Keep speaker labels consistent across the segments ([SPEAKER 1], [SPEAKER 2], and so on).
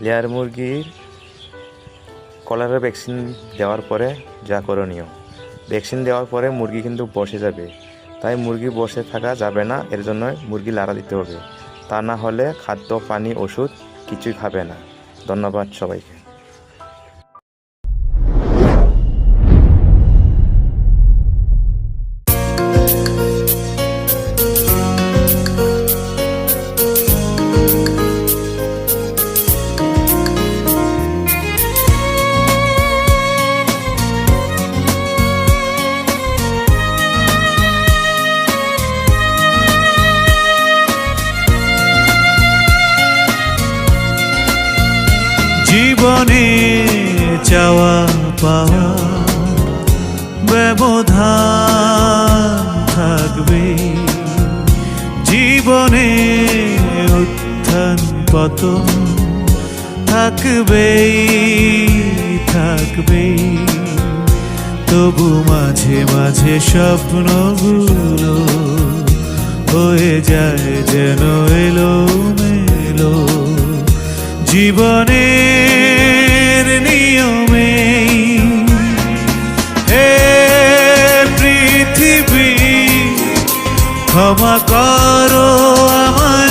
[SPEAKER 1] Layer মুরগির কলারের vaccine দেওয়ার পরে যা করণীয়। ভ্যাকসিন দেওয়ার পরে মুরগি কিন্তু বসে যাবে। তাই মুরগি বসে থাকা যাবে না, এর জন্য মুরগি লাড়া দিতে হবে। তা না হলে খাদ্য, পানি, ওষুধ কিছুই খাবে না। ধন্যবাদ সবাইকে।
[SPEAKER 2] জীবনে চাওয়া পাওয়া ব্যবধান থাকবে। জীবনে উত্থান পতন থাকবেই থাকবে তবু মাঝে মাঝে স্বপ্নগুলো হয়ে যায় যেন এলো জীবনের নিয়মে হে পৃথিবী ক্ষমা করো আমায়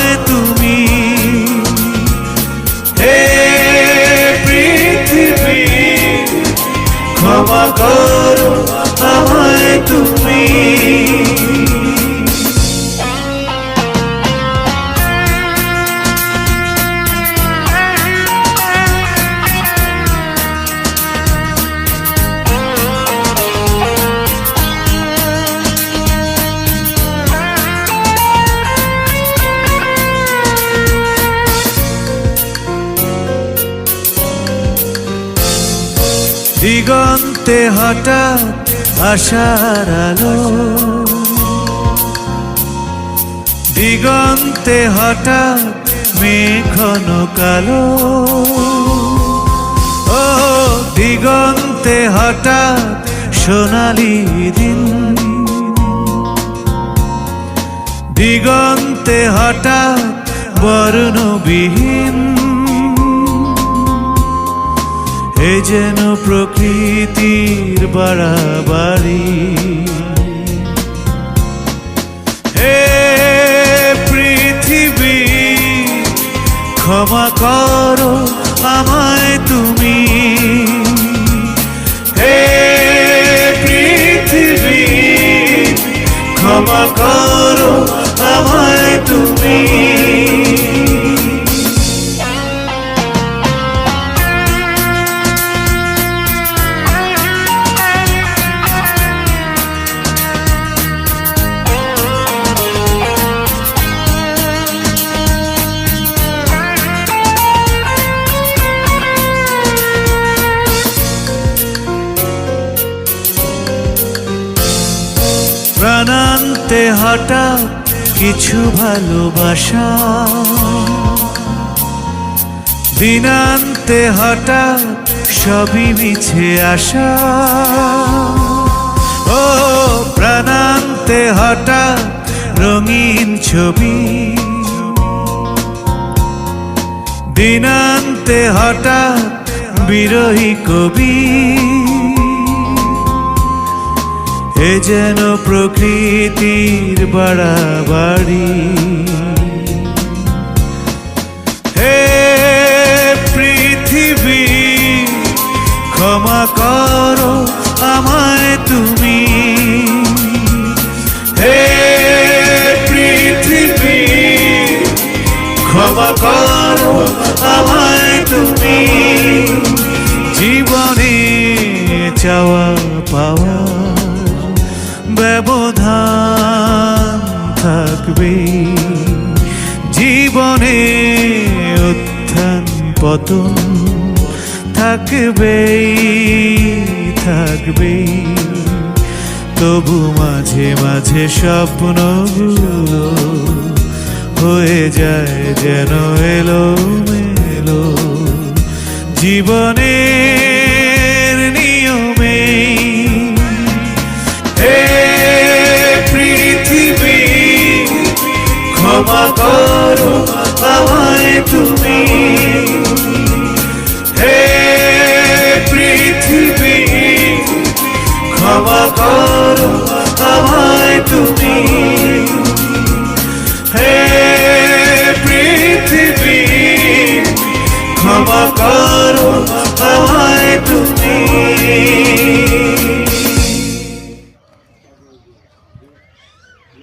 [SPEAKER 2] দিগন্তে হঠাৎ আশার আলো। দিগন্তে হঠাৎ মেঘন কালো। ও, দিগন্তে হঠাৎ সোনালি দিন। দিগন্তে হঠাৎ বর্ণবিহীন। এ যেন প্রকৃতির বাড়াবাড়ি। হে পৃথিবী ক্ষমা করো আমায় তুমি। হে পৃথিবী ক্ষমা করো প্রাণান্তে হঠাৎ কিছু ভালোবাসা। দিনান্তে হঠাৎ সবই মিছে আসা ও প্রাণান্তে হঠাৎ রঙিন ছবি। দিনান্তে হঠাৎ বিরহী কবি। এ যেন প্রকৃতির বাড়াবাড়ি। হে পৃথিবী, ক্ষমা করো আমায় তুমি। হে পৃথিবী, ক্ষমা করো আমায় তুমি। জীবনে চাওয়া পাওয়া ব্যবধান থাকবে। জীবনে উত্থান পতন থাকবেই থাকবে তবু মাঝে মাঝে স্বপ্নগুলো হয়ে যায় যেন এলো মেলো জীবনের ক্ষমা করো আমায় তুমি। হে পৃথিবী, ক্ষমা করো আমায় তুমি। হে পৃথিবী, ক্ষমা করো আমায় তুমি।